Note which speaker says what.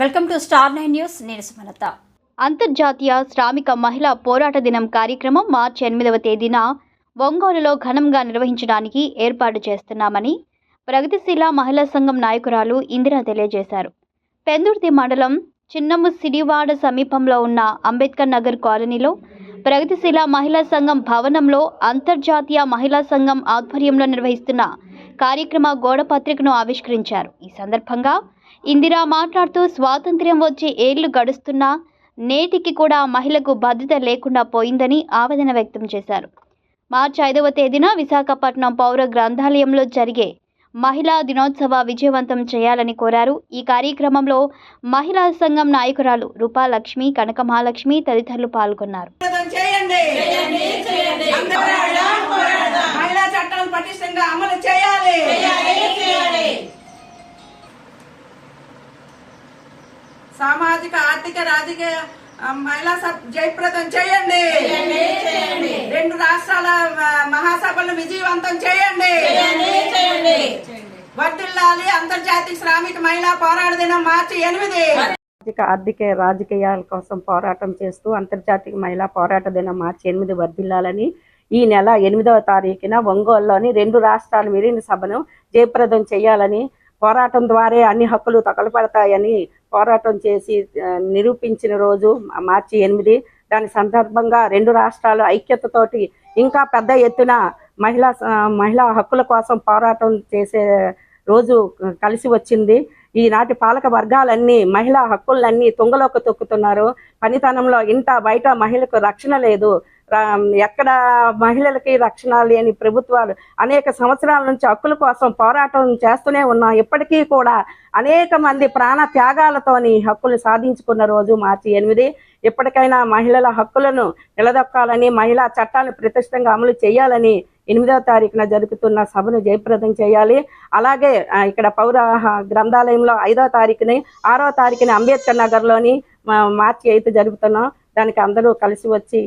Speaker 1: Welcome to Star Nine News. నేను సుమలత.
Speaker 2: అంతర్జాతీయ శ్రామిక మహిళా పోరాట దినం కార్యక్రమం మార్చి ఎనిమిదవ తేదీన ఒంగోలులో ఘనంగా నిర్వహించడానికి ఏర్పాటు చేస్తున్నామని ప్రగతిశీల మహిళా సంఘం నాయకురాలు ఇందిరా తెలియజేశారు. పెందుర్తి మండలం చిన్నము సిడివాడ సమీపంలో ఉన్న అంబేద్కర్ నగర్ కాలనీలో ప్రగతిశీల మహిళా సంఘం భవనంలో అంతర్జాతీయ మహిళా సంఘం ఆధ్వర్యంలో నిర్వహిస్తున్న కార్యక్రమ గోడ పత్రికను ఆవిష్కరించారు. ఈ సందర్భంగా ఇందిరా మాట్లాడుతూ స్వాతంత్ర్యం వచ్చి ఏళ్ళు గడుస్తున్నా నేటికి కూడా మహిళకు భద్రత లేకుండా పోయిందని ఆవేదన వ్యక్తం చేశారు. మార్చి ఐదవ తేదీన విశాఖపట్నం పౌర గ్రంథాలయంలో జరిగే మహిళా దినోత్సవ విజయవంతం చేయాలని కోరారు. ఈ కార్యక్రమంలో మహిళా సంఘం నాయకురాలు రూపాలక్ష్మి కనక మహాలక్ష్మి తదితరులు పాల్గొన్నారు.
Speaker 3: అమలు సామాజిక ఆర్థిక రాజకీయ మహిళా సబ్ జయప్రదం చేయండి. రెండు రాష్ట్రాల ఆ, మహాసభలను విజయవంతం చేయండి. వర్దిల్లాలి అంతర్జాతీయ శ్రామిక మహిళా పోరాట దినం మార్చి ఎనిమిది.
Speaker 4: సామాజిక ఆర్థిక రాజకీయాల కోసం పోరాటం చేస్తూ అంతర్జాతీయ మహిళా పోరాట దినం మార్చి ఎనిమిది వర్ధిల్లాలని ఈ నెల ఎనిమిదవ తారీఖున ఒంగోలులోని రెండు రాష్ట్రాల విలీన సభను జయప్రదం చేయాలని పోరాటం ద్వారా అన్ని హక్కులు తగలపడతాయని పోరాటం చేసి నిరూపించిన రోజు మార్చి ఎనిమిది దాని సందర్భంగా రెండు రాష్ట్రాలు ఐక్యతతోటి ఇంకా పెద్ద ఎత్తున మహిళా మహిళా హక్కుల కోసం పోరాటం చేసే రోజు కలిసి వచ్చింది. ఈనాటి పాలక వర్గాలన్నీ మహిళా హక్కులన్నీ తుంగలోకి తొక్కుతున్నారు. పనితనంలో ఇంట బయట మహిళకు రక్షణ లేదు. ఎక్కడ మహిళలకి రక్షణ లేని ప్రభుత్వాలు అనేక సంవత్సరాల నుంచి హక్కుల కోసం పోరాటం చేస్తూనే ఉన్నాం. ఇప్పటికీ కూడా అనేక మంది ప్రాణ త్యాగాలతోని హక్కులు సాధించుకున్న రోజు మార్చి ఎనిమిది. ఇప్పటికైనా మహిళల హక్కులను నిలదొక్కాలని మహిళా చట్టాలను ప్రతిష్టంగా అమలు చేయాలని ఎనిమిదవ తారీఖున జరుగుతున్న సభను జయప్రదం చేయాలి. అలాగే ఇక్కడ పౌర గ్రంథాలయంలో ఐదవ తారీఖుని ఆరో తారీఖుని అంబేద్కర్ నగర్లోని మా- మార్చి ఎయిత్ జరుపుతున్నాం. దానికి అందరూ కలిసి వచ్చి